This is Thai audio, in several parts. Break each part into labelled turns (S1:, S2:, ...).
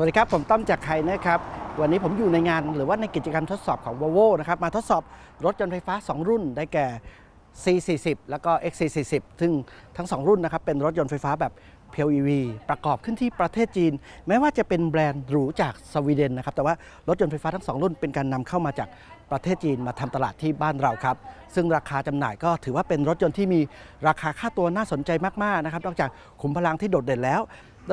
S1: สวัสดีครับ ผมต้อมจากไคนะครับ วันนี้ผมอยู่ในงานหรือว่าในกิจกรรมทดสอบของ Volvo นะครับ มาทดสอบรถยนต์ไฟฟ้า 2 รุ่นได้แก่ C40 แล้วก็ XC40 ซึ่งทั้ง 2 รุ่นนะครับ เป็นรถยนต์ไฟฟ้าแบบเพียว EV ประกอบขึ้นที่ประเทศจีน แม้ว่าจะเป็นแบรนด์หรูจากสวีเดนนะครับ แต่ว่ารถยนต์ไฟฟ้าทั้ง 2 รุ่นเป็นการนำเข้ามาจากประเทศจีนมาทำตลาดที่บ้านเราครับ ซึ่งราคาจำหน่ายก็ถือว่าเป็นรถยนต์ที่มีราคาค่าตัวน่าสนใจมาก ๆ นะครับ นอกจากขุมพลังที่โดดเด่นแล้ว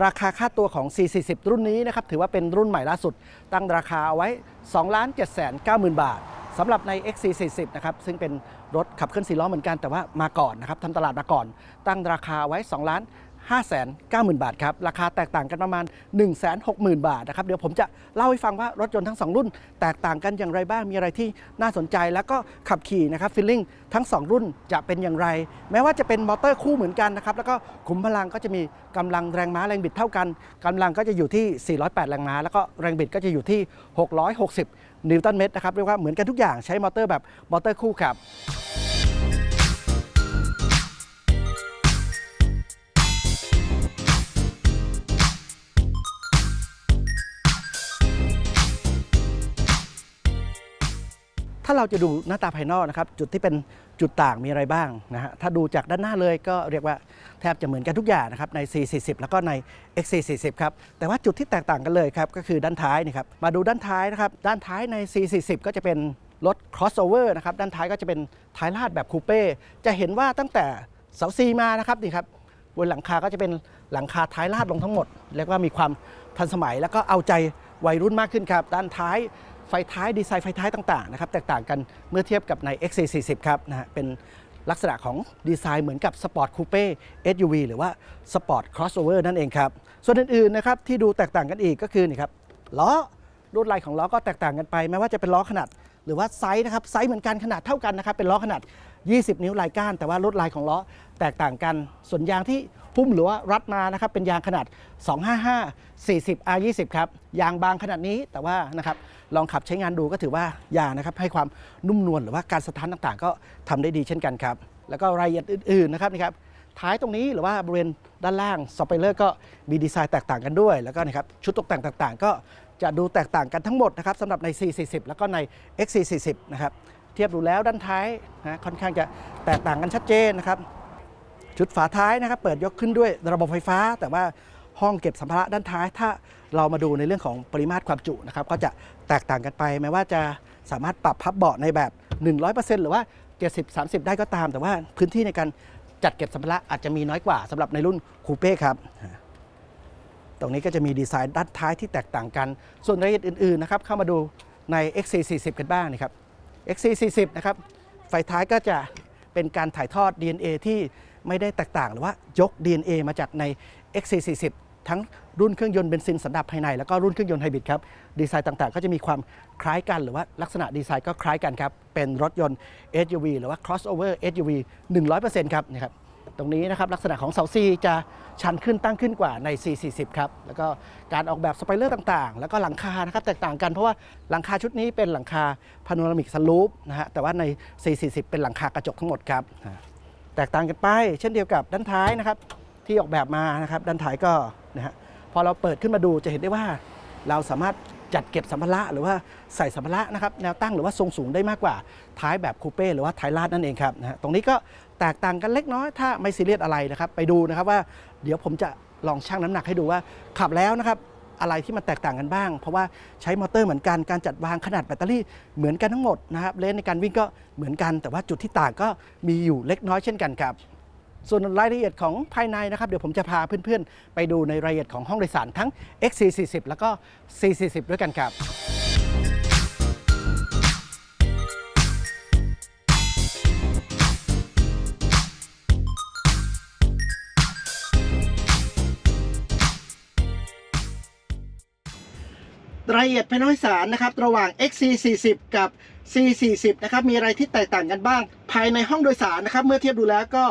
S1: ราคาค่าตัวของ C40 รุ่นนี้นะครับถือว่าเป็นรุ่นใหม่ล่าสุด ตั้งราคาเอาไว้2 7 9 0 0 0 0 บาทสำหรับใน XC40 นะครับซึ่งเป็นรถขับเคลื่อน4ล้อเหมือนกันแต่ว่ามาก่อนนะครับทำตลาดมาก่อน ตั้งราคาไว้2ล้าน 590,000 บาทครับ ราคาแตกต่างกันประมาณ 160,000 บาทนะครับ เดี๋ยวผมจะเล่าให้ฟังว่ารถยนต์ทั้ง 2 รุ่น แตกต่างกันอย่างไรบ้าง มีอะไรที่น่าสนใจแล้วก็ขับขี่นะครับฟีลลิ่งทั้ง 2 รุ่นจะเป็นอย่างไร แม้ว่าจะเป็นมอเตอร์คู่เหมือนกันนะครับ แล้วก็ขุมพลังก็จะมีกำลังแรงม้าแรงบิดเท่ากันกำลังก็จะอยู่ที่ 408 แรงม้า แล้วก็แรงบิดก็จะอยู่ที่ 660 นิวตันเมตรนะครับ เรียกว่าเหมือนกันทุกอย่างใช้มอเตอร์แบบมอเตอร์คู่ครับ ถ้าเราจะดูหน้าตาภายนอกนะครับ จุดที่เป็นจุดต่างมีอะไรบ้างนะฮะถ้าดูจากด้านหน้าเลยก็เรียกว่าแทบจะเหมือนกันทุกอย่างนะครับใน C40 แล้วก็ใน X40 ครับแต่ว่าจุดที่แตกต่างกันเลยครับก็คือด้านท้ายนี่ครับมาดูด้านท้ายนะครับด้านท้ายใน C40 ก็จะเป็นรถ crossover นะครับด้านท้ายก็จะเป็นท้ายลาดแบบคูเป้จะเห็นว่าตั้งแต่เสาซีมานะครับนี่ครับบนหลังคาก็จะเป็นหลังคาท้ายลาดลงทั้งหมดเรียกว่ามีความทันสมัย แล้วก็เอาใจวัยรุ่นมากขึ้นครับ ด้านท้าย ไฟท้ายดีไซน์ไฟท้ายต่างๆนะครับแตกต่างกันเมื่อเทียบกับใน XC40 ครับนะฮะเป็นลักษณะของดีไซน์เหมือนกับ Sport Coupe SUV หรือว่า Sport Crossover นั่นเองครับ ส่วนอื่นๆนะครับที่ดูแตกต่างกันอีกก็คือนี่ครับล้อลวดลายของล้อก็แตกต่างกันไปไม่ว่าจะเป็นล้อขนาด หรือว่าไซส์นะครับไซส์เหมือนกันขนาดเท่ากันนะครับเป็นล้อขนาด 20 นิ้วลายก้าน แต่ว่าลวดลายของล้อแตกต่างกันส่วนยางที่ พุ่มหรือว่ารัดมานะครับเป็นยางขนาด 255 40 R20 ครับยางบางขนาดนี้แต่ว่านะครับลองขับใช้งานดูก็ถือว่ายางนะครับให้ความนุ่มนวลหรือว่าการสะท้านต่างๆ ก็ทำได้ดีเช่นกันครับ แล้วก็รายละเอียดอื่นๆนะครับนี่ครับท้ายตรงนี้หรือว่าบริเวณด้านล่างสปอยเลอร์ก็มีดีไซน์แตกต่างกันด้วย แล้วก็นะครับชุดตกแต่งต่างๆ ก็จะดูแตกต่างกันทั้งหมดนะครับสำหรับใน C40 แล้วก็ใน XC40 นะครับเทียบดูแล้วด้านท้ายนะค่อนข้างจะแตกต่างกันชัดเจนนะครับ ชุดฝาท้ายนะครับเปิดยกขึ้นด้วยระบบไฟฟ้า แต่ว่าห้องเก็บสัมภาระด้านท้าย ถ้าเรามาดูในเรื่องของปริมาตรความจุนะครับก็จะแตกต่างกันไปแม้ว่าจะสามารถปรับพับเบาะในแบบ 100%หรือว่า 70-30 ได้ก็ตาม แต่ว่าพื้นที่ในการจัดเก็บสัมภาระอาจจะมีน้อยกว่าสำหรับในรุ่นคูเป้ครับตรงนี้ก็จะมีดีไซน์ด้านท้ายที่แตกต่างกัน ส่วนรายละเอียดอื่นๆนะครับเข้ามาดูใน XC40 กันบ้างนะครับ XC40 นะครับไฟท้ายก็จะเป็นการถ่ายทอด DNA ที่ ไม่ได้แตกต่างหรือว่ายก DNA มาจากใน XC40 ทั้งรุ่นเครื่องยนต์เบนซินสันดาปภายใน แล้วก็รุ่นเครื่องยนต์ไฮบริดครับดีไซน์ต่างๆ ก็จะมีความคล้ายกัน หรือว่าลักษณะดีไซน์ก็คล้ายกันครับ เป็นรถยนต์ SUV หรือว่า crossover SUV 100%ครับนี่ครับตรงนี้นะครับลักษณะของเสาซีจะชันขึ้นตั้งขึ้นกว่าใน C40 ครับแล้วก็การออกแบบสไปเลอร์ต่างๆ แล้วก็หลังคานะครับแตกต่างกันเพราะว่าหลังคาชุดนี้เป็นหลังคาพาโนรามิกสลูปนะฮะแต่ว่าใน C40 เป็นหลังคากระจกทั้งหมดครับ แตกต่างกันไป เช่นเดียวกับด้านท้ายนะครับ ที่ออกแบบมานะครับ ด้านท้ายก็นะฮะพอเราเปิดขึ้นมาดูจะเห็นได้ว่า เราสามารถจัดเก็บสัมภาระหรือว่าใส่สัมภาระนะครับแนวตั้งหรือว่าทรงสูงได้มากกว่า ท้ายแบบคูเป้หรือว่าท้ายลาดนั่นเองครับนะฮะตรงนี้ก็แตกต่างกันเล็กน้อยถ้าไม่ซีเรียสอะไรนะครับ ไปดูนะครับว่าเดี๋ยวผมจะลองชั่งน้ำหนักให้ดูว่าขับแล้วนะครับ อะไรที่มันแตกต่างกันบ้าง เพราะว่าใช้มอเตอร์เหมือนกันการจัดวางขนาดแบตเตอรี่เหมือนกันทั้งหมดนะครับเลนในการวิ่งก็เหมือนกัน แต่ว่าจุดที่ต่างก็มีอยู่เล็กน้อยเช่นกันครับส่วนรายละเอียดของภายในนะครับ เดี๋ยวผมจะพาเพื่อนๆ ไปดูในรายละเอียดของห้องโดยสารทั้ง X440 แล้วก็ C40 ด้วยกันครับ ละเอียดภายในองโดยสารนะครับ ระหว่าง XC40 กับ C40 นะครับ มีอะไรที่แตกต่างกันบ้าง ภายในห้องโดยสารนะครับ เมื่อเทียบดูแล้วก็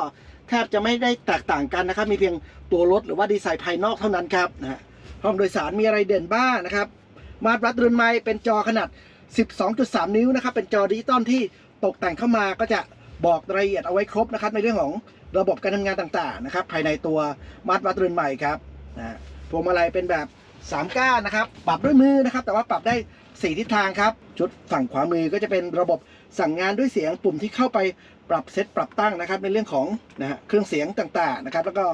S1: แทบจะไม่ได้แตกต่างกันนะครับ มีเพียงตัวรถหรือว่าดีไซน์ภายนอกเท่านั้นครับนะฮะห้องโดยสารมีอะไรเด่นบ้างนะครับ มาตรวัดรือนไม้เป็นจอขนาด 12.3 นิ้วนะครับ เป็นจอดิจิตอลที่ตกแต่งเข้ามาก็จะบอกรายละเอียดเอาไว้ครบนะครับ ในเรื่องของระบบการทำงานต่างๆนะครับ ภายในตัวมาตรวัดรือนใหม่ครับนะฮะพวงมาลัยเป็นแบบ 3ก้านนะครับ ปรับด้วยมือนะครับ แต่ว่าปรับได้ 4 ทิศทางครับ ชุดฝั่งขวามือก็จะเป็นระบบสั่งงานด้วยเสียงปุ่มที่เข้าไปปรับเซตปรับตั้งนะครับ ในเรื่องของนะฮะเครื่องเสียงต่างๆนะครับ แล้วก็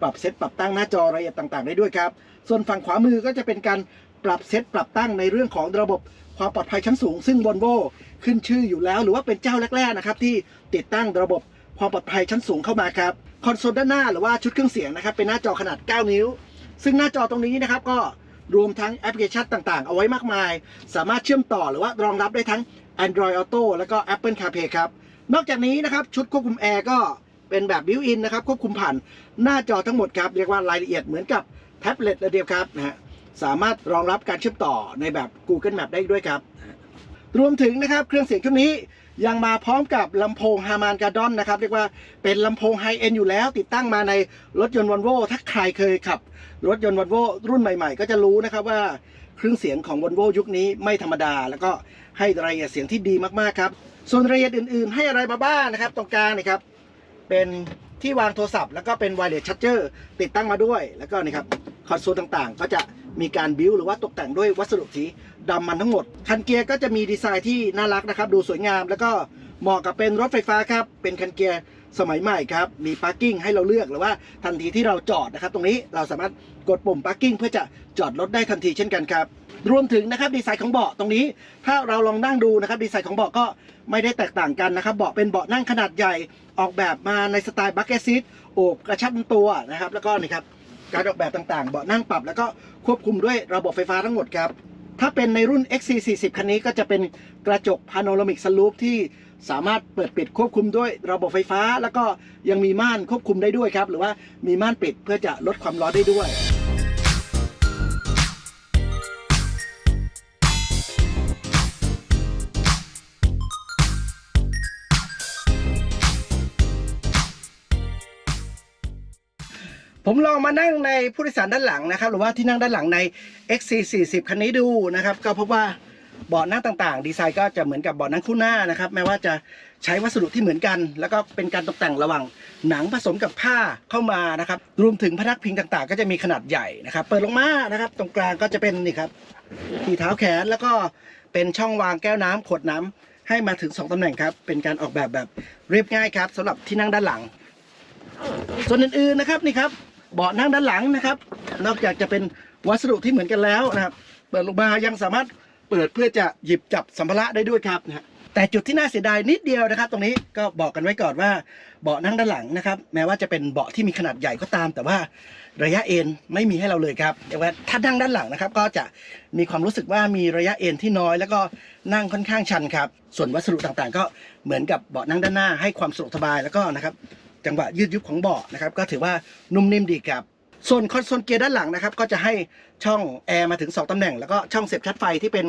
S1: ปรับเซตปรับตั้งหน้าจอรายละเอียดต่างๆ ได้ด้วยครับ ส่วนฝั่งขวามือก็จะเป็นการปรับเซตปรับตั้งในเรื่องของระบบความปลอดภัยชั้นสูง ซึ่ง Volvo ขึ้นชื่ออยู่แล้ว หรือว่าเป็นเจ้าแรกๆนะครับที่ติดตั้งระบบความปลอดภัยชั้นสูงเข้ามาครับคอนโซลด้านหน้าหรือว่าชุดเครื่องเสียงนะครับเป็นหน้าจอขนาด 9 นิ้ว ซึ่งหน้าจอตรงนี้นะครับก็รวมทั้งแอปพลิเคชันต่างๆ เอาไว้มากมาย สามารถเชื่อมต่อหรือว่ารองรับได้ทั้ง Android Auto แล้วก็ Apple CarPlay ครับ นอกจากนี้นะครับ ชุดควบคุมแอร์ก็เป็นแบบบิวอินนะครับ ควบคุมผ่านหน้าจอทั้งหมดครับ เรียกว่ารายละเอียดเหมือนกับแท็บเล็ตเลยเดียวครับนะฮะสามารถรองรับการเชื่อมต่อในแบบ Google Map ได้ด้วยครับ รวมถึงนะครับเครื่องเสียงชุดนี้ ยังมาพร้อมกับลำโพงฮามานการ์ดอนนะครับเรียกว่าเป็นลำโพงไฮเอ็นอยู่แล้ว ติดตั้งมาในรถยนต์วอลโวถ้าใครเคยขับ รถยนต์วอลโวรุ่นใหม่ๆ ก็จะรู้นะครับว่าเครื่องเสียงของวอลโวยุคนี้ไม่ธรรมดา แล้วก็ให้รายละเอียดเสียงที่ดีมากๆครับ ส่วนรายละเอียดอื่นๆ ให้อะไรมาบ้างนะครับ ตรงกลางนี่ครับ เป็นที่วางโทรศัพท์ แล้วก็เป็นไวเลสชัตเจอร์ติดตั้งมาด้วย แล้วก็นี่ครับคอนโซลต่างๆ ก็จะ มีการบิ้วหรือว่าตกแต่งด้วยวัสดุสีดำมันทั้งหมด คันเกียร์ก็จะมีดีไซน์ที่น่ารักนะครับ ดูสวยงาม แล้วก็เหมาะกับเป็นรถไฟฟ้าครับ เป็นคันเกียร์สมัยใหม่ครับ มีพาร์กิ้งให้เราเลือกหรือว่าทันทีที่เราจอดนะครับ ตรงนี้เราสามารถกดปุ่มพาร์กิ้งเพื่อจะจอดรถได้ทันทีเช่นกันครับรวมถึงนะครับดีไซน์ของเบาะตรงนี้ ถ้าเราลองนั่งดูนะครับดีไซน์ของเบาะก็ไม่ได้แตกต่างกันนะครับเบาะเป็นเบาะนั่งขนาดใหญ่ออกแบบมาในสไตล์บักเก็ตซีทโอบกระชับตัวนะครับ แล้วก็นี่ครับ การออกแบบต่างๆ เบาะนั่งปรับแล้วก็ควบคุมด้วยระบบไฟฟ้าทั้งหมดครับ ถ้าเป็นในรุ่น XC40 คันนี้ก็จะเป็นกระจกพาโนรามิกสลูปที่สามารถเปิดปิดควบคุมด้วยระบบไฟฟ้า แล้วก็ยังมีม่านควบคุมได้ด้วยครับ หรือว่ามีม่านปิดเพื่อจะลดความร้อนได้ด้วย ผมลองมานั่งในผู้โดยสารด้านหลังนะครับ หรือว่าที่นั่งด้านหลังใน XC40 คันนี้ดูนะครับ ก็พบว่าเบาะนั่งต่างๆ ดีไซน์ก็จะเหมือนกับเบาะนั่งคู่หน้านะครับ แม้ว่าจะใช้วัสดุที่เหมือนกัน แล้วก็เป็นการตกแต่งระหว่างหนังผสมกับผ้าเข้ามานะครับ รวมถึงพนักพิงต่างๆ ก็จะมีขนาดใหญ่นะครับ เปิดลงมานะครับ ตรงกลางก็จะเป็นนี่ครับที่เท้าแขนแล้วก็เป็นช่องวางแก้วน้ำขวดน้ำให้มาถึงสองตำแหน่งครับ เป็นการออกแบบแบบเรียบง่ายครับสำหรับที่นั่งด้านหลัง ส่วนอื่นๆนะครับนี่ครับ เบาะนั่งด้านหลังนะครับ นอกจากจะเป็นวัสดุที่เหมือนกันแล้วนะครับ เปิดลงมายังสามารถเปิดเพื่อจะหยิบจับสัมภาระได้ด้วยครับนะแต่จุดที่น่าเสียดายนิดเดียวนะครับ ตรงนี้ก็บอกกันไว้ก่อนว่าเบาะนั่งด้านหลังนะครับ แม้ว่าจะเป็นเบาะที่มีขนาดใหญ่ก็ตาม แต่ว่าระยะเอ็นไม่มีให้เราเลยครับแต่ว่าถ้านั่งด้านหลังนะครับ ก็จะมีความรู้สึกว่ามีระยะเอ็นที่น้อย แล้วก็นั่งค่อนข้างชันครับ ส่วนวัสดุต่างๆ ก็เหมือนกับเบาะนั่งด้านหน้าให้ความสะดวกสบายแล้วก็นะครับ จังหวะยืดยุบของเบาะนะครับก็ถือว่านุ่มนิ่มดีครับ ส่วนคอนโซลเกียร์ด้านหลังนะครับก็จะให้ช่องแอร์มาถึง 2ตำแหน่ง แล้วก็ช่องเสียบชาร์จไฟที่เป็น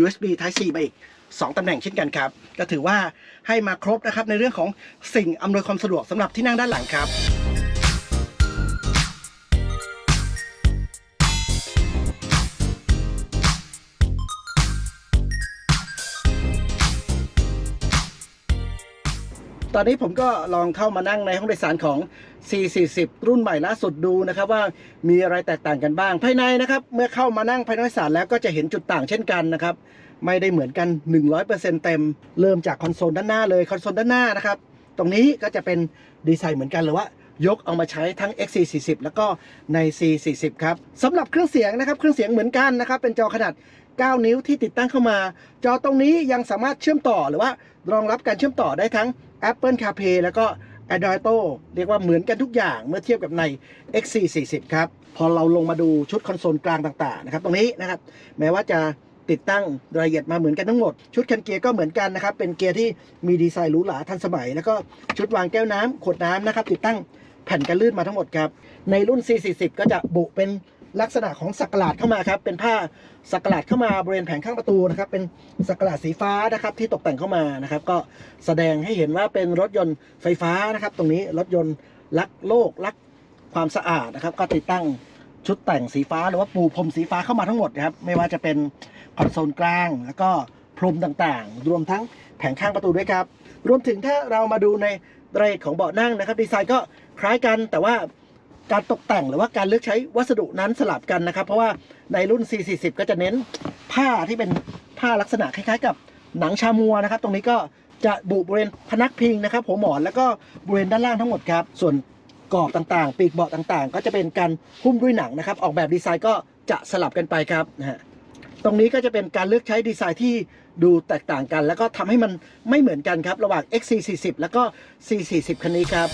S1: USB Type C มาอีก 2ตำแหน่งเช่นกันครับก็ถือว่าให้มาครบนะครับในเรื่องของสิ่งอำนวยความสะดวกสำหรับที่นั่งด้านหลังครับ ตอนนี้ผมก็ลองเข้ามานั่งในห้องโดยสารของ C40 รุ่นใหม่ล่าสุดดูนะครับว่ามีอะไรแตกต่างกันบ้าง ภายในนะครับ เมื่อเข้ามานั่งภายในห้องโดยสารแล้วก็จะเห็นจุดต่างเช่นกันนะครับ ไม่ได้เหมือนกัน 100%เต็ม เริ่มจากคอนโซลด้านหน้าเลยคอนโซลด้านหน้านะครับ ตรงนี้ก็จะเป็นดีไซน์เหมือนกันหรือว่ายกเอามาใช้ทั้ง X440 แล้วก็ใน C40 ครับสำหรับเครื่องเสียงนะครับ เครื่องเสียงเหมือนกันนะครับ เป็นจอขนาด 9 นิ้วที่ติดตั้งเข้ามา จอตรงนี้ยังสามารถเชื่อมต่อหรือว่ารองรับการเชื่อมต่อได้ทั้ง Apple CarPlay แล้วก็ Android Auto เรียกว่าเหมือนกันทุกอย่างเมื่อเทียบกับใน XC40 ครับ พอเราลงมาดูชุดคอนโซลกลางต่างๆนะครับตรงนี้นะครับ แม้ว่าจะติดตั้งรายละเอียดมาเหมือนกันทั้งหมด ชุดคันเกียร์ก็เหมือนกันนะครับ เป็นเกียร์ที่มีดีไซน์หรูหราทันสมัย แล้วก็ชุดวางแก้วน้ำขวดน้ำนะครับ ติดตั้งแผ่นกันลื่นมาทั้งหมดครับ ในรุ่น C40 ก็จะบุเป็น ลักษณะของสักหลาดเข้ามาครับ เป็นผ้าสักหลาดเข้ามาบริเวณแผงข้างประตูนะครับ เป็นสักหลาดสีฟ้านะครับที่ตกแต่งเข้ามานะครับ ก็แสดงให้เห็นว่าเป็นรถยนต์ไฟฟ้านะครับ ตรงนี้รถยนต์รักโลกรักความสะอาดนะครับ ก็ติดตั้งชุดแต่งสีฟ้าหรือว่าปูพรมสีฟ้าเข้ามาทั้งหมดนะครับ ไม่ว่าจะเป็นคอนโซลกลาง แล้วก็พรมต่างๆ รวมทั้งแผงข้างประตูด้วยครับ รวมถึงถ้าเรามาดูในรายละเอียดของเบาะนั่งนะครับ ดีไซน์ก็คล้ายกันแต่ว่า การตกแต่งหรือว่าการเลือกใช้วัสดุนั้นสลับกันนะครับ เพราะว่าในรุ่น C40 ก็จะเน้นผ้าที่เป็นผ้าลักษณะคล้ายๆ กับหนังชามัวนะครับ ตรงนี้ก็จะบุบริเวณพนักพิงนะครับหัวหมอนแล้วก็บริเวณด้านล่างทั้งหมดครับ ส่วนกรอบต่างๆ ปีกเบาะต่างๆ ก็จะเป็นการหุ้มด้วยหนังนะครับ ออกแบบดีไซน์ก็จะสลับกันไปครับนะฮะตรงนี้ก็จะเป็นการเลือกใช้ดีไซน์ที่ดูแตกต่างกัน แล้วก็ทำให้มันไม่เหมือนกันครับ ระหว่าง XC40 แล้วก็ C40 คันนี้ครับ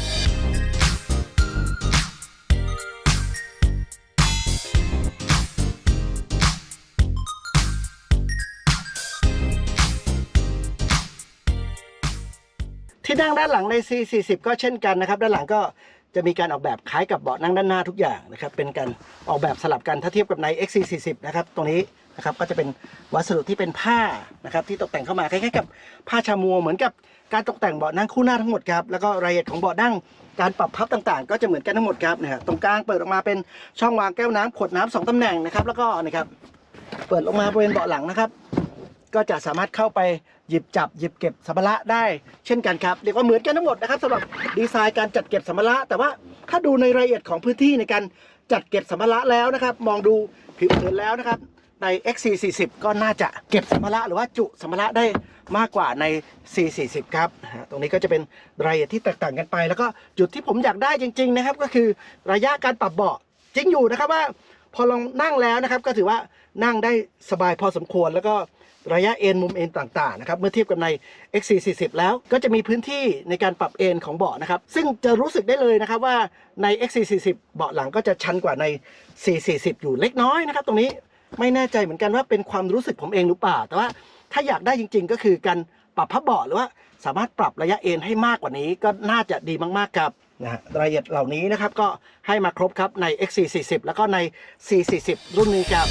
S1: นั่งด้านหลังใน C40 ก็เช่นกันนะครับ ด้านหลังก็จะมีการออกแบบคล้ายกับเบาะนั่งด้านหน้าทุกอย่างนะครับ เป็นการออกแบบสลับกันถ้าเทียบกับใน XC40 นะครับ ตรงนี้นะครับก็จะเป็นวัสดุที่เป็นผ้านะครับที่ตกแต่งเข้ามาคล้ายๆกับผ้าชามัวเหมือนกับการตกแต่งเบาะนั่งคู่หน้าทั้งหมดครับแล้วก็รายละเอียดของเบาะนั่งการปรับพับต่างๆ ก็จะเหมือนกันทั้งหมดครับนะฮะตรงกลางเปิดออกมาเป็นช่องวางแก้วน้ำขวดน้ำสองตำแหน่งนะครับแล้วก็นะครับเปิดลงมาบริเวณเบาะหลังนะครับ ก็จะสามารถเข้าไปหยิบจับหยิบเก็บสัมภาระได้ เช่นกันครับเรียกว่าเหมือนกันทั้งหมดนะครับสำหรับดีไซน์การจัดเก็บสัมภาระ แต่ว่าถ้าดูในรายละเอียดของพื้นที่ในการจัดเก็บสัมภาระแล้วนะครับ มองดูผิวเผินแล้วนะครับ ใน XC40 ก็น่าจะเก็บสัมภาระหรือว่าจุสัมภาระได้มากกว่าใน C40 ครับตรงนี้ก็จะเป็นรายละเอียดที่แตกต่างกันไป แล้วก็จุดที่ผมอยากได้จริง ๆ นะครับ ก็คือระยะการปรับเบาะจริงอยู่นะครับว่า พอลองนั่งแล้วนะครับ ก็ถือว่านั่งได้สบายพอสมควร แล้วก็ระยะเอ็นมุมเอ็นต่างๆนะครับเมื่อเทียบกับใน XC40 แล้วก็จะมีพื้นที่ในการปรับเอ็นของเบาะนะครับ ซึ่งจะรู้สึกได้เลยนะครับว่าใน XC40 เบาะหลังก็จะชันกว่าใน C40 อยู่เล็กน้อยนะครับ ตรงนี้ไม่แน่ใจเหมือนกันว่าเป็นความรู้สึกผมเองหรือเปล่า แต่ว่าถ้าอยากได้จริง ๆ ก็คือการปรับพับเบาะหรือว่าสามารถปรับระยะเอ็นให้มากกว่านี้ก็น่าจะดีมากๆครับ นะฮะรายละเอียดเหล่านี้นะครับก็ให้มาครบครับใน XC40 แล้วก็ใน C40 รุ่นนี้ครับ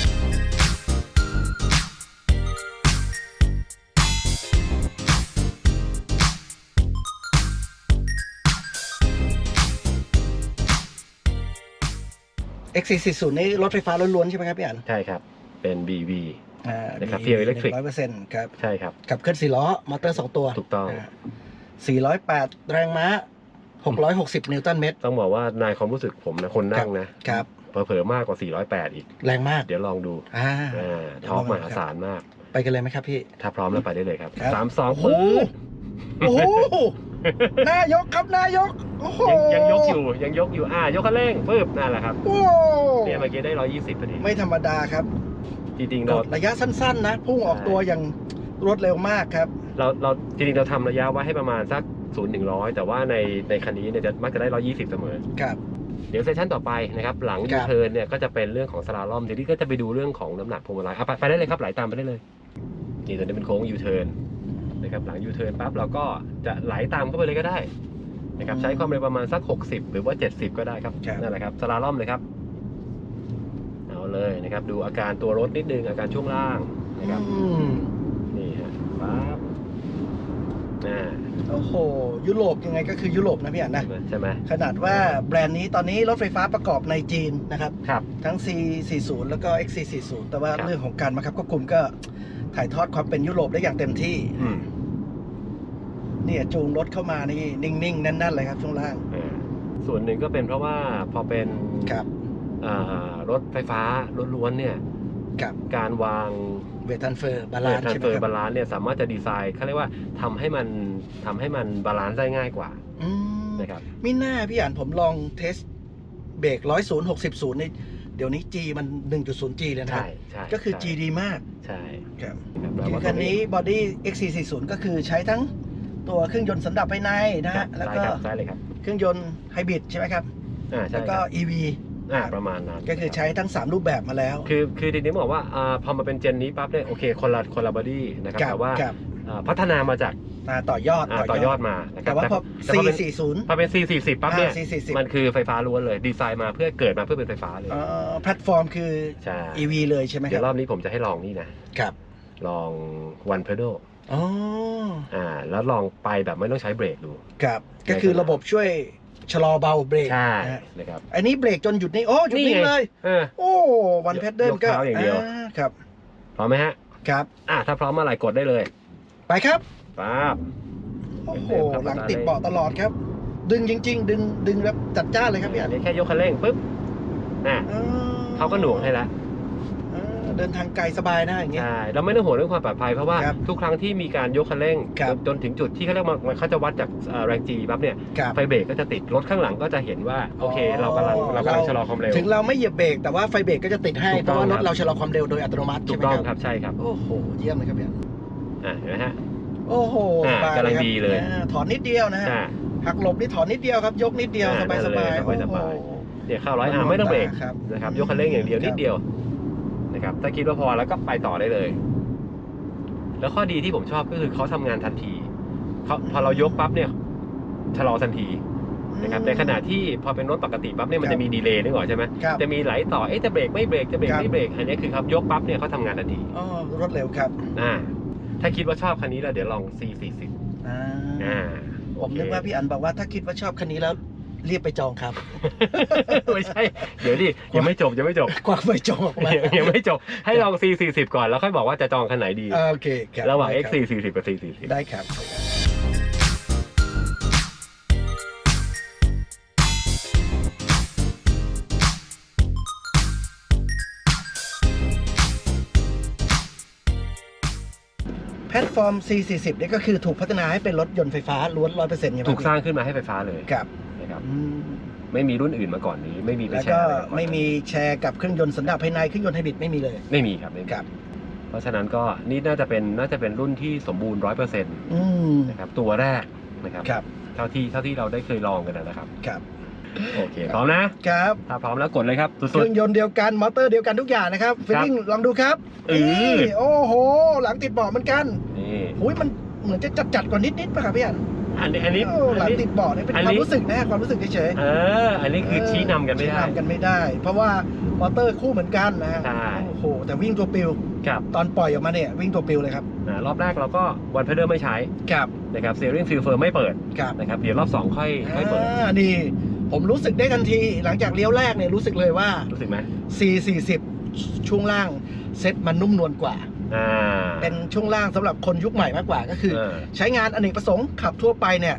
S1: X440 นี่รถไฟฟ้าล้วนๆใช่ไหมครับพี่อัน
S2: ใช่ครับ เป็น BV
S1: อ่า
S2: นะครับ Pure Electric
S1: ร้อยเปอร์เซ็นต์ครับ
S2: ใช่ครับ
S1: ขับเคลื่อนสี่ล้อ มอเตอร์สองตัว
S2: ถูกต้อง
S1: สี่ร้อยแปด408แรงม้า หกร้อยหกสิบนิวตันเมตร
S2: ต้องบอกว่าในความรู้สึกผมนะคนนั่งนะ
S1: ครับ
S2: เผลอๆมากกว่า 408 อีก
S1: แรงมาก
S2: เดี๋ยวลองดู
S1: อ่า
S2: อ่าท็อปมหาศาลมาก
S1: ไปกันเลยไหมครับพี่
S2: ถ้าพร้อมแล้วไปได้เลยครับ
S1: ครับ
S2: สามสอง
S1: โอ้โห
S2: ปื๊ด
S1: โอ้โหนายกครับนายกโอ้โห
S2: ยังยังยกอยู่ยังยกอยู่อ่ายกคันเร่งปึ๊บนั่นแหละครับ
S1: โอ้
S2: เนี่ยเมื่อกี้ได้ 120พอดี
S1: ไม่ธรรมดาครับ
S2: จริงๆ
S1: ก
S2: เรา
S1: ดระยะสั้น ๆ นะ พุ่งออกตัวอย่างรวดเร็วมากครับ
S2: เราเราจริงๆเราทำระยะไว้ให้ประมาณสัก 0ูนย์ถึงร้อยแต่ว่าในในคันนี้เนี่ยจะมักจะได้120เสมอ
S1: ครับ
S2: เดี๋ยวเซสชั่นต่อไปนะครับ หลัง
S1: ครั
S2: ยู
S1: บ
S2: เทิร์นเนี่ยก็จะเป็นเรื่องของสลาลอมเดี๋ยวนี้ก็จะไปดูเรื่องของน้ำหนักพวงมาลัยเอาไปไปได้เลยครับไหลตามไปได้เลยนี่ตัวนี้เป็นโค้งยูเทิร์นนะครับหลังยูเทิร์นปั๊บเราก็จะไหลตามเข้าไปเลยก็ได้นะครับใช้ความเร็วประมาณสัก 60 หรือว่า 70 ก็ได้ครับ
S1: ครับ
S2: นั่นแหละครับสลาลอมเลยครับ เอาเลยนะครับ ดูอาการตัวรถนิดนึงอาการช่วงล่างนะครับ
S1: อืม
S2: นี่ฮะปั๊บ อ่า
S1: โอ้โห ยุโรปยังไงก็คือยุโรปนะพี่อันนะ
S2: ใช่ไหมใช่ไหม
S1: ขนาดว่าแบรนด์นี้ตอนนี้รถไฟฟ้าประกอบในจีนนะครับ
S2: ครับ
S1: ทั้ง C40 แล้วก็ XC40 แต่ว่า
S2: ครับ
S1: เรื่องของการบังคับควบคุมก็ถ่ายทอดความเป็นยุโรปได้อย่างเต็มที่
S2: อืม
S1: เนี่ยจูงรถเข้ามานี่นิ่งๆแน่นๆเลยครับช่วงล่าง
S2: อ่าส่วนหนึ่งก็เป็นเพราะว่าพอเป็น
S1: ครับ
S2: อ่ารถไฟฟ้าล้วนๆเนี่ย
S1: กับ
S2: การวาง
S1: เวทันเฟอร์บาลานซ์
S2: ทราน
S1: ใช่ไห
S2: เฟ
S1: ม
S2: อ
S1: ค
S2: ร์บา
S1: รับ
S2: ลานซ์เนี่ยสามารถจะดีไซน์เขาเรียกว่าทำให้มันทำให้มันบาลานซ์ได้ง่ายกว่า
S1: อืม
S2: นะครับ
S1: มิน่าพี่อ่านผมลองเทสเบรกร้อยศูนย์หกสิบศูนย์นี่เดี๋ยวนี้ G มัน 1.0G เลยนะครั
S2: ใช่
S1: บ
S2: ใช่
S1: ก็คือ G
S2: ใช่
S1: ดีมาก
S2: ใช่
S1: ครับ
S2: ครับแล้วว่า
S1: คันนี้บอดี้ XC40 ก็คือใช้ทั้งตัวเครื่องยนต์สันดาปภายในนะ
S2: ครั
S1: ฮะ
S2: บ
S1: แล้ว
S2: ใช่
S1: ก็
S2: ครับใช่เลยครับ
S1: เครื่องยนต์ไฮบริดใช่ไหมครับ
S2: อ่าใช่
S1: แล้ว
S2: ค
S1: ก็
S2: รับ
S1: EV
S2: อ่าประมาณนั้น
S1: ก็คือใช้ทั้ง 3 รูปแบบมาแล้ว
S2: คือคือทีนี้บอกว่าอ่าพอมาเป็นเจนนี้ปั๊บเนี่ยโอเคคนละคนละบอดี้นะครับแต่ว่า
S1: กับ
S2: อ่าพัฒนามาจาก
S1: อ่าต่อยอด
S2: อ่าต่อยอดมานะครั
S1: แต่
S2: บ
S1: ว่าพอ
S2: แต่พอเป็น
S1: C40
S2: พอเป็น C40 ปั๊บเนี่ย
S1: อ่า C40
S2: มันคือไฟฟ้าล้วนเลยดีไซน์มาเพื่อเกิดมาเพื่อเป็นไฟฟ้าเลย
S1: เอ่อแพลตฟอร์มคือ
S2: ใช่
S1: EV เลยใช่ไหมค
S2: เดี๋
S1: รั
S2: ยว
S1: บ
S2: รอบนี้ผมจะให้ลองนี่นะ
S1: ครับ
S2: ลอง one pedal
S1: อ๋อ
S2: อ่าแล้วลองไปแบบไม่ต้องใช้เบรกดู
S1: ครับก็คือระบบช่วย ชะลอเบาเบรก
S2: ใช่
S1: นะฮะ
S2: นะครับ
S1: อันนี้เบรกจนหยุดนี่โอ้หยุด
S2: นี่
S1: นิ่ง
S2: ไง
S1: เลย
S2: เออ
S1: โอ้วัน
S2: ยก
S1: เพดเดิล
S2: ยก
S1: ก็
S2: เท้าอย่างเดียว
S1: ครับ
S2: พร้อมไหมฮะ
S1: ครับ
S2: อ่าถ้าพร้อมเมื่อไหร่กดได้เลย
S1: ไปครับ
S2: ปั๊บ
S1: โอ้โห
S2: เดินเข้า
S1: หลัง
S2: มา
S1: ติด
S2: ได้
S1: เบาะตลอดครับ ดึงจริง ๆ ดึงดึงแบบจัดจ้านเลยครับพี่อั
S2: อั
S1: น
S2: นนี้แค่ยกคันเร่งปุ๊บน่ะ
S1: อ๋อ
S2: เขาก็หน่วงให้แล้ว
S1: อ๋อ เดินทางไกลสบายนะอย่างเงี้ย
S2: ใช่เราไม่ต้องห่วงเรื่องความปลอดภัยเพราะว่า
S1: ครับ
S2: ทุกครั้งที่มีการยกคันเร่ง
S1: ครับ
S2: จนจนถึงจุดที่เขาเรียกว่ามันเขาจะวัดจากเอ่อแรงจีปั๊บเนี่ย
S1: ครับ
S2: ไฟเบรกก็จะติดรถข้างหลังก็จะเห็นว่าโอเคเรากำลังเรากำลังชะลอความเร็ว
S1: ถึงเราไม่เหยียบเบรกแต่ว่าไฟเบรกก็จะติดให้
S2: ถูก
S1: เพ
S2: ต้อง
S1: ราะว่าร
S2: ครั
S1: ถ
S2: บ
S1: เราชะลอความเร็วโดยอัตโนมัติ
S2: ถู
S1: ใช่
S2: ก
S1: ไหม
S2: ต้อง
S1: ค
S2: ครับรับใช่ครับ
S1: โอ้โหเยี่ยมเลยครับพี่อัน
S2: อ่าเห็นไหมฮะ
S1: โอ้โห
S2: อ่า
S1: สบาย
S2: กำลัง
S1: ครับ
S2: ดีเลย
S1: อ่าถอนนิดเดียวนะฮะ
S2: อ่า
S1: หักหลบนี่ถอนนิดเดียวครับ ยกนิดเดียว
S2: อ่า
S1: สบายสบาย
S2: นั่นเลยสบายๆ
S1: โอ้โห
S2: เนี่ยเข้าร้อยอ่าไม่ต้องเบรก
S1: ครับ
S2: นะครับยกคันเร่งอย่างเดียวนิดเดียว นะครับถ้าคิดว่าพอแล้วก็ไปต่อได้เลย แล้วข้อดีที่ผมชอบก็คือเขาทำงานทันทีเขาพอเรายกปั๊บเนี่ยชะลอทันทีนะครับในขณะที่พอเป็นรถปกติปั๊บเนี่ยมันจะมีดีเลย์นึกออกใช่ไหม
S1: ครับ
S2: จะมีไหลต่อเอ๊ะจะเบรกไม่เบรกจะเบรก
S1: ครับ
S2: ไม่เบรกอันนี้คือครับยกปั๊บเนี่ยเขาทำงานทันที
S1: อ๋อรถเร็วครับ
S2: อ่าถ้าคิดว่าชอบคันนี้แล้วเดี๋ยวลอง C40
S1: อ่า
S2: อ่า
S1: ผมนึกว่าพี่อันบอกว่าถ้าคิดว่าชอบคันนี้แล้ว รีบไปจองครับ
S2: ไม่ใช่ เดี๋ยวดิยังไม่จบยังไม่จบ
S1: กว่าไปจองออกมา
S2: ยังไม่จบให้ลอง C40 ก่อนแล้วค่อยบอกว่าจะจองคันไหนดี
S1: โอเคครับ
S2: ระหว่าง
S1: ได้คบ
S2: X440 กับ C40
S1: ได้ครับ แพลตฟอร์ม C40 นี่ก็คือถูกพัฒนาให้เป็นรถยนต์ไฟฟ้าล้วน 100%ใช่ไหม
S2: ถูกสร้างขึ้นมาให้ไฟฟ้าเลย
S1: ครับ
S2: นะ ครับ
S1: อืม
S2: ไม่มีรุ่นอื่นมาก่อนนี้ ไม่มีไป
S1: แล้ว
S2: แช
S1: ก็
S2: ร์อะไรกันก่อน
S1: ไม่มีแชร์กับเครื่องยนต์สันดาปภายในเครื่องยนต์ไฮบริดไม่มีเลย
S2: ไม่มีครับไม่มี
S1: ครับ
S2: เพราะฉะนั้นก็นี่น่าจะเป็นน่าจะเป็นรุ่นที่สมบูรณ์ร้อยเปอร์เซ็นต์
S1: อืม
S2: นะครับตัวแรกนะครับ
S1: ครับ
S2: เท่าที่เท่าที่เราได้เคยลองกันนะครับ
S1: ครับ
S2: โอเคพร้อมนะ
S1: ครับ
S2: ถ้าพร้อมแล้วกดเลยครับ
S1: เค
S2: สุด
S1: รื่องยนต์เดียวกันมอเตอร์เดียวกันทุกอย่างนะครับฟิลลิ่งลองดูครับ
S2: เออ
S1: นี่โอ้โห หลังติดเบาะเหมือนกัน
S2: ๆนี่
S1: หุยมันเหมือนจะจัดจัดๆกว่านิดนิดๆป่ะครับพี่อัน
S2: อันนี้อันนี้
S1: โอ้ห
S2: อั
S1: ลั
S2: น
S1: ง
S2: นี้
S1: ติดเบาะเนี่ยเป็น
S2: อัน
S1: ควา
S2: นี้
S1: มรู้สึกนะความรู้สึกเฉย
S2: เออ อันนี้
S1: ๆ
S2: คือชี้นำกันไม่ได้
S1: ชี้นำกันไม่ได้ เพราะว่ามอเตอร์คู่เหมือนกันนะฮะ
S2: ใช่
S1: โอ้โหแต่วิ่งตัวปิว
S2: ครับ
S1: ตอนปล่อยออกมาเนี่ยวิ่งตัวปิวเลยครับ
S2: อ่ารอบแรกเราก็วันเพเดอร์ไม่ใช้
S1: ครับ
S2: นะครับเซ r ริงฟิลเฟอร์ไม่เปิด
S1: ครับ
S2: นะครับเดี๋ยวรอบสองค่อยค่อยเปิด
S1: อ่านี่ผมรู้สึกได้ทันทีหลังจากเลี้ยวแรกเนี่ยรู้สึกเลยว่า
S2: รู้สึกไหม
S1: C40 ช่วงล่างเซ็ตมันนุ่มนวลกว่า
S2: อ่า
S1: เป็นช่วงล่างสำหรับคนยุคใหม่มากกว่าก็คือ
S2: เออ
S1: ใช้งานอเนกประสงค์ขับทั่วไปเนี่ย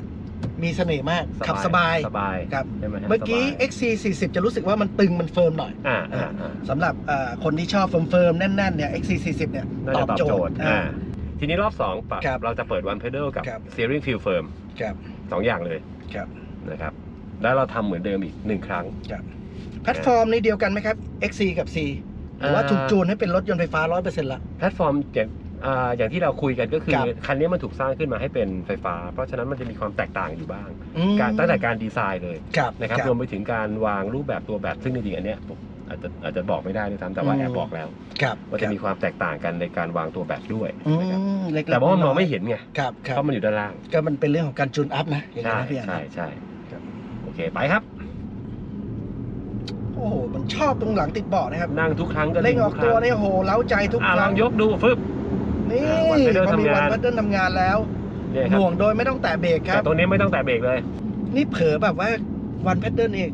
S1: มีเสน่ห์มาก ขับสบาย
S2: สบาย
S1: ครับ
S2: ใช่ไหมฮะ
S1: เมื่อกี้
S2: สบาย
S1: XC40 จะรู้สึกว่ามันตึงมันเฟิร์มหน่อย
S2: อ่าอ่าอ่า
S1: สำหรับเอ่อคนที่ชอบเฟิร์มๆแน่นๆเนี่ย XC40 เนี่ย
S2: น่า
S1: ตอ
S2: จะ
S1: บ
S2: ตอบ
S1: โจ
S2: โจ
S1: ท
S2: ท
S1: ย์
S2: ย์
S1: อ่า
S2: อ่าทีนี้รอบสองปรับ
S1: ครับ
S2: เราจะเปิดวันเพเดอร์กับ
S1: ครับ
S2: เซ r ริงฟิลเฟิร์ม
S1: ครับ
S2: สองอย่างเลย
S1: ครับ
S2: นะครับ แล้วเราทำเหมือนเดิมอีกหนึ่งครั้ง
S1: แพลตฟอร์มนี้เดียวกันไหมครับ XC กับ C หรือว่า
S2: อ่า
S1: ถูกจูนให้เป็นรถยนต์ไฟฟ้า100%ละ
S2: แพลตฟอร์มอย่างอ่าอย่างที่เราคุยกันก็คือ
S1: ครับ
S2: คันนี้มันถูกสร้างขึ้นมาให้เป็นไฟฟ้า เพราะฉะนั้นมันจะมีความแตกต่างอยู่บ้าง
S1: อืม
S2: การตั้งแต่การดีไซน์เลย
S1: ครับ
S2: นะครับรวมไปถึงการวางรูปแบบตัวแบตซึ่งจริงๆอันเนี้ยผมอาจจะอาจจะบอกไม่ได้ด้วยซ้ำแต่ว่า
S1: อืม
S2: แอบบอกแล้ว
S1: ครับ
S2: ว่าจะมีความแตกต่างกันในการวางตัวแบตด้วย
S1: อื
S2: นะครับ
S1: มเล็กๆ
S2: แต่ว่ามันมองไม่
S1: ยๆ
S2: เห็นไง
S1: ครับครั
S2: เพ
S1: บ
S2: ราะมันอยู่ด้านล่าง
S1: ก็มันเป็นเรื่องของการจูนอัพนะอย่าง
S2: ใช่
S1: นี้นะพี่อัน
S2: ใช่ใช่
S1: ครับ
S2: โอเคไปครับ
S1: โอ้โห มันชอบตรงหลังติดเบาะนะครับ
S2: นั่งทุกครั้งก็
S1: เร่งออกตัวเนี่ยโหเล้าใจทุก
S2: อะ
S1: ค
S2: ล
S1: รั้
S2: องงยกดูฟึบ
S1: นี่
S2: อ่าวันพัดเดิล
S1: พอมี
S2: ทำงาน
S1: วันพัดเดิลทำงานแล้ว
S2: เนี่ยค
S1: ห
S2: รับ
S1: น่วงโดยไม่ต้องแตะเบรกค
S2: แต่
S1: รับ
S2: ตัวนี้ไม่ต้องแตะเบรกเลย
S1: นี่เผลอแบบว่าวันพัดเดิลเอง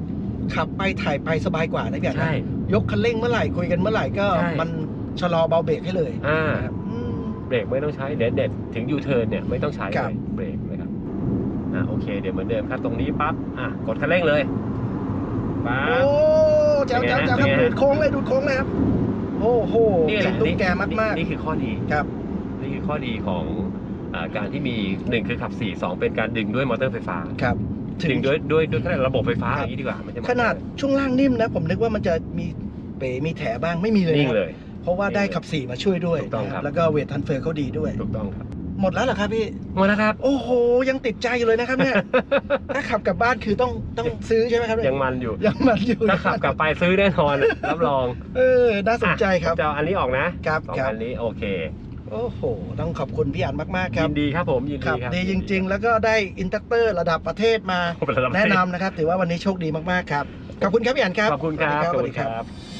S1: ขับไปถ่ายไปสบายกว่านะพี่อันนะ
S2: ใช่
S1: ยกคันเร่งเมื่อไหร่คุยกันเมื่อไหร่ก็
S2: ใช่
S1: มันชะลอเบาเบรกให้เลย
S2: อ่า
S1: นะครับอืม
S2: เบรกไม่ต้องใช้เด็ดเด็ดถึงยูเทิร์นเนี่ยไม่ต้องใช้
S1: ครั
S2: เล
S1: บ
S2: ยเบรกนะครับอ่าโอเคเดี๋ยวเหมือนเดิมครับตรงนี้ปั๊บอะกดคันเร่งเลยปั๊
S1: โอ้
S2: บ
S1: เจ้า
S2: เป็นไง
S1: เจ้า
S2: ฮะ
S1: เจ้าครับ
S2: เป็นไงฮะ
S1: ดูดโค้งเลยดูดโค้งเลยครับ โอ้โห
S2: นี่แหละ
S1: ตุ๊กแกมากมาก
S2: นี่นี่คือข้อดี
S1: ๆครับ
S2: นี่คือข้อดีของอาการที่มีหนึ่งคือขับสี่สองเป็นการดึงด้วยมอเตอร์ไฟฟ้า
S1: ครับ
S2: ดึงด้วยด้วยด้วยขนาดระบบไฟฟ้าอย่างนี้ดีกว่าไม่ใช่มอเตอร์
S1: ขนาดช่วงล่างนิ่มนะ ผมนึกว่ามันจะมีเป๋มีแถบ้างไม่มีเลย
S2: นิ่ง
S1: นะ
S2: เลย
S1: เพราะว่าได้ขับสี่มาช่วยด้วย
S2: ถูกต้องครับ
S1: แล้วก็เวททันเฟอร์เขาดีด้วย
S2: ถูกต้องครับ
S1: หมดแล้วเหรอครับพี่
S2: หมดแล้วครับ
S1: โอ้โห ยังติดใจอยู่เลยนะครับเนี่ย ถ้าขับกลับบ้านคือต้องต้องซื้อใช่ไหมครับเนี่ย
S2: ยังมันอยู่
S1: ยังมันอยู่
S2: ถ้าขับกลับไปซื้อแน่นอนรับรอง
S1: เออ น่าสนใจครับ
S2: อะผมจะเอาอันนี้ออกนะครับสอง
S1: ครับ
S2: อันนี้โอเค
S1: โอ้โห ต้องขอบคุณพี่อันมากๆครับ
S2: ยินดีครับผมยิน
S1: ขั
S2: ดี
S1: บ
S2: ครับ
S1: ดีจริง ๆ แล้วก็ได้อินสตัคเตอร์ระดับประเทศมา
S2: ๆระดับประ
S1: แนะ
S2: เทศ
S1: นำนะครับ ถือว่าวันนี้โชคดีมากๆครับ ขอบคุณครับพี่อันครับ
S2: ขอบคุณครับ
S1: สวัสดี
S2: ขอบคุณครับ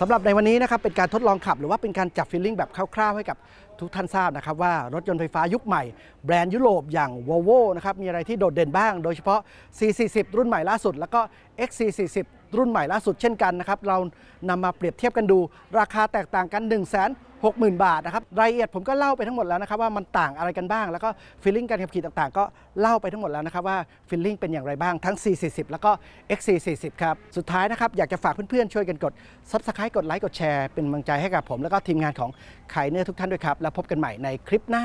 S3: สำ
S1: หรับในวันนี้นะครับเป็นการทดลองขับหรือว่าเป็นการจับฟีลลิ่งแบบคร่าวๆ ให้กับทุกท่านทราบนะครับว่ารถยนต์ไฟฟ้ายุคใหม่ แบรนด์ยุโรปอย่าง Volvo นะครับมีอะไรที่โดดเด่นบ้าง โดยเฉพาะ C40 รุ่นใหม่ล่าสุด แล้วก็ XC40 รุ่นใหม่ล่าสุดเช่นกันนะครับเรานำมาเปรียบเทียบกันดู ราคาแตกต่างกัน1 6 0 0 0 60,000 บาทนะครับรายละเอียดผมก็เล่าไปทั้งหมดแล้วนะครับว่ามันต่างอะไรกันบ้าง แล้วก็ฟีลลิ่งการขับขี่ต่างๆ ก็เล่าไปทั้งหมดแล้วนะครับว่าฟีลลิ่งเป็นอย่างไรบ้างทั้ง C40 แล้วก็ X440 ครับสุดท้ายนะครับอยากจะฝากเพื่อนๆช่วยกันกด Subscribe กดไลค์กดแชร์เป็นกำลังใจให้กับผม แล้วก็ทีมงานของขายเนื้อทุกท่านด้วยครับแล้วพบกันใหม่ในคลิปหน้า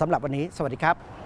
S1: สำหรับวันนี้ สวัสดีครับ